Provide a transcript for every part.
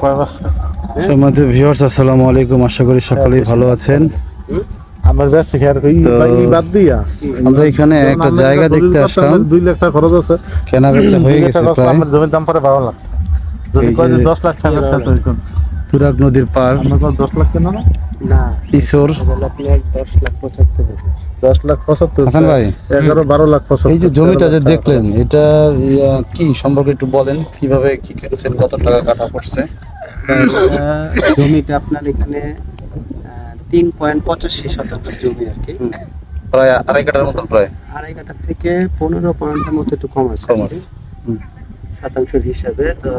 কয় বছর? সম্মানিত ভিউয়ার্স আসসালামু আলাইকুম। আশা করি সকলেই ভালো আছেন। আমার বেশি খেয়ার কই তো এই বাদ দিয়া। আমরা এখানে একটা জায়গা দেখতে আসলাম। করতাম, দুই লাখ টাকা খরচ আছে। কেনা বেচা হয়ে গেছে প্রায়। আমার জমির দাম পরে বারো লাখ। যদি কয় লাখ টাকা তুরাগ নদীর পার আমরা লাখ কেন না? আপনি দশ লাখ পঁচাত্তর হাজার। দশ লাখ পঁচাত্তর হাসান ভাই। এগারো বারো লাখ পঁচাত্তর। এই যে জমিটা যে দেখলেন। এটা কি সম্পর্কে একটু বলেন কীভাবে কি করেছেন কত টাকা কাটা পড়ছে? জমিটা আপনার এখানে তিন পয়েন্ট পঁচাশি শতাংশ জমি আর কি। হুম। প্রায় আড়াই কাটার মতন প্রায়। আড়াই কাঠা থেকে পনেরো পয়েন্টের মতো একটু কম আছে কম আছে। শতাংশের হিসাবে তো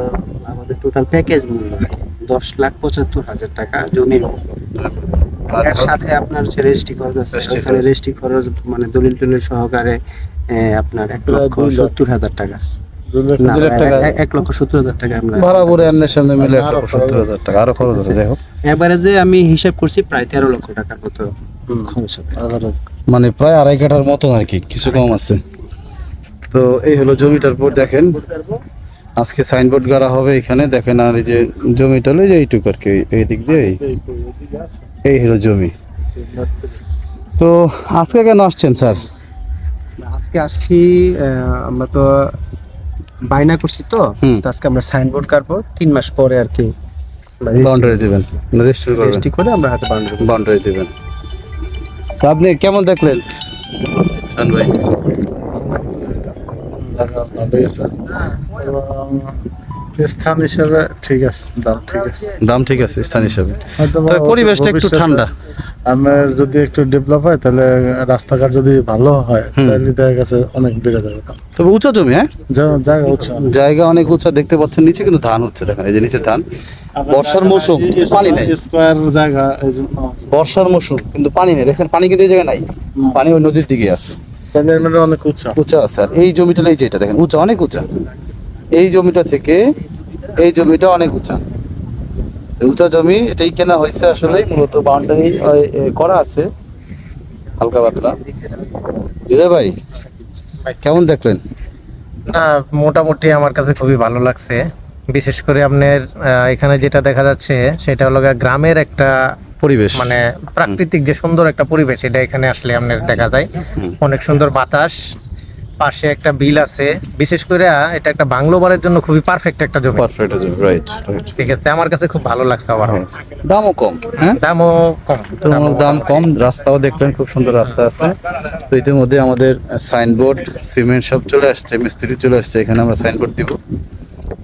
আমাদের টোটাল প্যাকেজ মূল্য আর কি, দশ লাখ পঁচাত্তর হাজার টাকা জমির মূল্য। এর সাথে আপনার হচ্ছে রেজিস্ট্রি খরচ আছে। রেজিস্ট্রি খরচ। মানে দলিল টলিল সহকারে আপনার এক প্রায় লক্ষ সত্তর হাজার টাকা। টাকা এক- এক- এক লক্ষ সত্তর হাজার টাকা আমরা ভাড়া ভরে এমনি সামনে মিলে এক আরও লক্ষ সত্তর হাজার টাকা। আরও খরচ আছে যাই হোক। এবারে যে আমি হিসাব করছি প্রায় তেরো লক্ষ টাকার মতো খরচ হবে। মানে প্রায় আড়াই কাঠার মতন আর কি কিছু কম আছে। তো এই হলো জমিটার পর দেখেন। আজকে সাইনবোর্ড গাড়া হবে এখানে দেখেন আর এই যে জমিটা হলো যে এইটুকু আর কি এই দিক দিয়ে এই- এই হলো জমি। তো আজকে কেন আসছেন স্যার? আজকে আসছি আমরা তো বায়না করছি তো হুম। তো আজকে আমরা সাইনবোর্ড কাটবো তিন মাস পরে আর কি। বাউন্ডারি দিবেন রেজিস্টার করবেন। রেজিস্ট্রি করে আমরা হাতে বাউন্ডারি বাউন্ডারি দেবেন। তো আপনি কেমন দেখলেন? শান ভাই। টাকা ভালোই আছে। এবং স্থান হিসেবে ঠিক আছে দাম ঠিক আছে। দাম ঠিক আছে স্থান হিসাবে। তবে পরিবেশটা একটু ঠান্ডা। আমার যদি একটু ডেভেলপ হয় তাহলে রাস্তাঘাট যদি ভালো হয় তাহলে দেখা গেছে অনেক বেড়ে যাবে তবে উঁচা জমি হ্যাঁ? জায়গা উৎস জায়গা অনেক উঁচা দেখতে পাচ্ছেন নিচে কিন্তু ধান হচ্ছে দেখেন এই যে নিচে ধান। বর্ষার মৌসুম পানি নেই। স্কোয়ার জায়গা বর্ষার মৌসুম কিন্তু পানি নেই দেখছেন পানি কিন্তু এই জায়গায় নাই। পানি ওই নদীর দিকে আছে। অনেক উৎস উঁচা আছে আর এই জমিটা এই যে এটা দেখেন উঁচা অনেক উঁচা। এই জমিটা থেকে এই জমিটা অনেক উঁচা। উঁচা জমি এটাই কেনা হয়েছে আসলে মূলত বাউন্ডারি করা আছে। হালকা পাতলা। দিদা ভাই কেমন দেখলেন? না মোটামুটি আমার কাছে খুবই ভালো লাগছে। বিশেষ করে আপনার এখানে যেটা দেখা যাচ্ছে সেটা হলো গ্রামের একটা পরিবেশ। মানে প্রাকৃতিক যে সুন্দর একটা পরিবেশ এটা এখানে আসলে আপনার দেখা যায়। অনেক সুন্দর বাতাস পাশে একটা বিল আছে। বিশেষ করে এটা একটা বাংলো বাড়ির জন্য খুবই পারফেক্ট একটা জমি। পারফেক্ট রাইট রাইট ঠিক আছে আমার কাছে খুব ভালো লাগছে আবার। দামও কম হ্যাঁ? দামও কম। দাম কম রাস্তাও দেখলেন খুব সুন্দর রাস্তা আছে। তো ইতিমধ্যে আমাদের সাইনবোর্ড সিমেন্ট সব চলে আসছে মিস্ত্রি চলে আসছে এখানে আমরা সাইনবোর্ড দিব।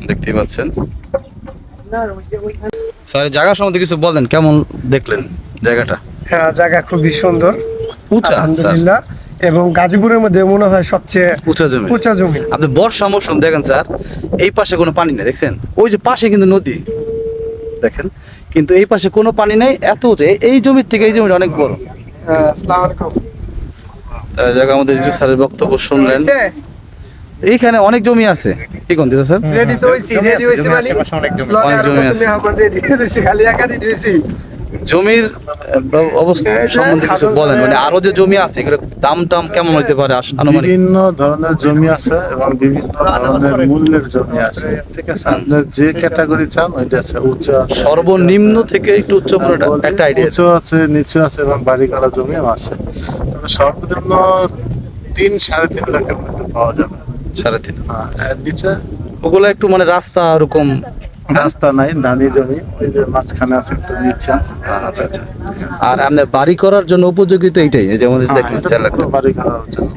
দেখতেই পাচ্ছেন। স্যার জায়গা সম্বন্ধে কিছু বলেন কেমন দেখলেন জায়গাটা? হ্যাঁ জায়গা খুবই সুন্দর উঁচা আলহামদুলিল্লাহ এবং গাজীপুরের মধ্যে মনে হয় সবচেয়ে উঁচা জমি। উঁচা জমি। আপনি বর্ষা মৌসুম দেখেন স্যার এই পাশে কোনো পানি নেই দেখছেন? ওই যে পাশে কিন্তু নদী দেখেন? কিন্তু এই পাশে কোনো পানি নেই এত উঁচু। এই- জমির থেকে এই জমিটা অনেক বড়। হ্যাঁ, আসসালামু আলাইকুম। জায়গা আমাদের স্যারের বক্তব্য শুনলেন। এইখানে অনেক জমি আছে। কি কোন দিদা স্যার? রেডি তো হইছি রেডি হইছি মানে অনেক জমি। আছে। রেডি হইছি খালি একা রেডি হইছি জমির অবস্থা সম্বন্ধে কিছু বলেন। মানে আরও যে জমি আছে এগুলো দাম টাম কেমন হইতে পারে আনুমানিক? বিভিন্ন ধরনের জমি আছে এবং বিভিন্ন ধরনের মূল্যের জমি আছে। ঠিক আছে। আপনার যে ক্যাটাগরি চান ওইটা আছে উচ্চ আছে সর্বনিম্ন থেকে একটু উচ্চ পর্যন্ত একটা আইডিয়া উঁচু আছে নিচু আছে এবং বাড়ি করা জমিও আছে। তবে সর্বনিম্ন তিন সাড়ে তিন লাখের মধ্যে পাওয়া যাবে। সাড়ে তিন। হ্যাঁ, আর নিচে? ওগুলো একটু মানে রাস্তা ওরকম। রাস্তা নাই ধানি জমি ওই যে মাঝখানে আছে একটু নিচে। আচ্ছা আচ্ছা। আর আপনার বাড়ি করার জন্য উপযোগী তো এইটাই যেমন হ্যাঁ, দেখলেন চার লাখ বাড়ি করার জন্য।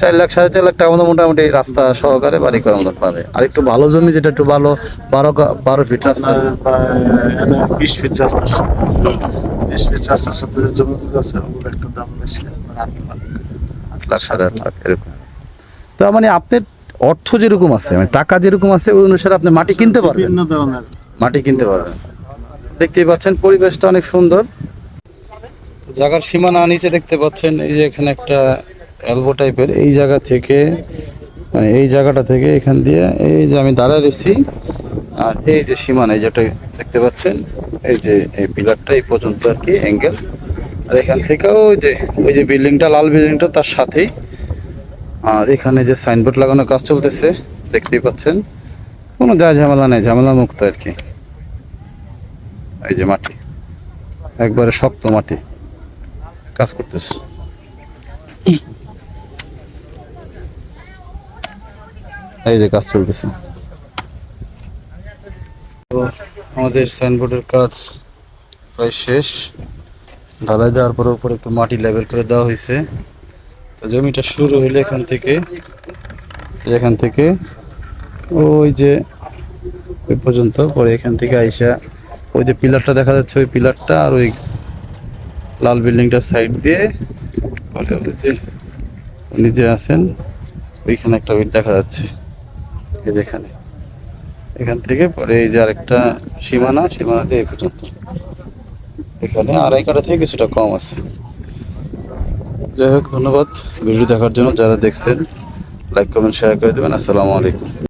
চার লাখ সাড়ে চার লাখ টাকা মতো মোটামুটি রাস্তা সহকারে বাড়ি করার মতো পাবে। আর একটু ভালো জমি যেটা একটু ভালো বারো বারো ফিট রাস্তা আছে। বিশ ফিট রাস্তার সাথে আছে। বিশ ফিট রাস্তার সাথে যে জমিগুলো আছে ওগুলো একটু দাম বেশি মানে আট লাখ। আট লাখ সাড়ে আট লাখ এরকম। তো মানে আপনার অর্থ যেরকম আছে মানে টাকা যেরকম আছে ওই অনুসারে আপনি মাটি কিনতে পারবেন। মাটি কিনতে পারবেন। দেখতেই পাচ্ছেন পরিবেশটা অনেক সুন্দর। জায়গার সীমানা নিচে দেখতে পাচ্ছেন এই যে এখানে একটা এলবো টাইপের এই জায়গা থেকে মানে এই জায়গাটা থেকে এখান দিয়ে এই যে আমি দাঁড়ায় রয়েছি আর এই যে সীমানা এই যেটা দেখতে পাচ্ছেন এই যে এই পিলারটা এই পর্যন্ত আর কি অ্যাঙ্গেল আর এখান থেকেও ওই যে ওই যে বিল্ডিংটা লাল বিল্ডিংটা তার সাথেই আর এখানে যে সাইনবোর্ড লাগানোর কাজ চলতেছে, দেখতেই পাচ্ছেন, কোনো যা ঝামেলা নেই, ঝামেলা মুক্ত আর কি। এই যে মাটি, একবারে শক্ত মাটি কাজ করতেছে। এই যে কাজ চলতেছে। তো আমাদের সাইনবোর্ডের কাজ প্রায় শেষ। ঢালাই দেওয়ার পরে উপরে একটু মাটি লেভেল করে দেওয়া হয়েছে। জমিটা শুরু হইলে এখান থেকে। এখান থেকে ওই যে ওই পর্যন্ত পরে এখান থেকে আইসা ওই যে পিলারটা দেখা যাচ্ছে, ওই পিলারটা আর ওই লাল বিল্ডিংটার সাইড দিয়ে পরে ওই যে নিজে আছেন, ওইখানে একটা বিট দেখা যাচ্ছে, এই যেখানে এখান। থেকে পরে এই যে আরেকটা সীমানা সীমানা দিয়ে এই পর্যন্ত। এখানে আড়াই কাটা থেকে কিছুটা কম আছে। যাই হোক, ধন্যবাদ। ভিডিও দেখার জন্য যারা দেখছেন লাইক কমেন্ট শেয়ার করে দেবেন। আসসালামু আলাইকুম।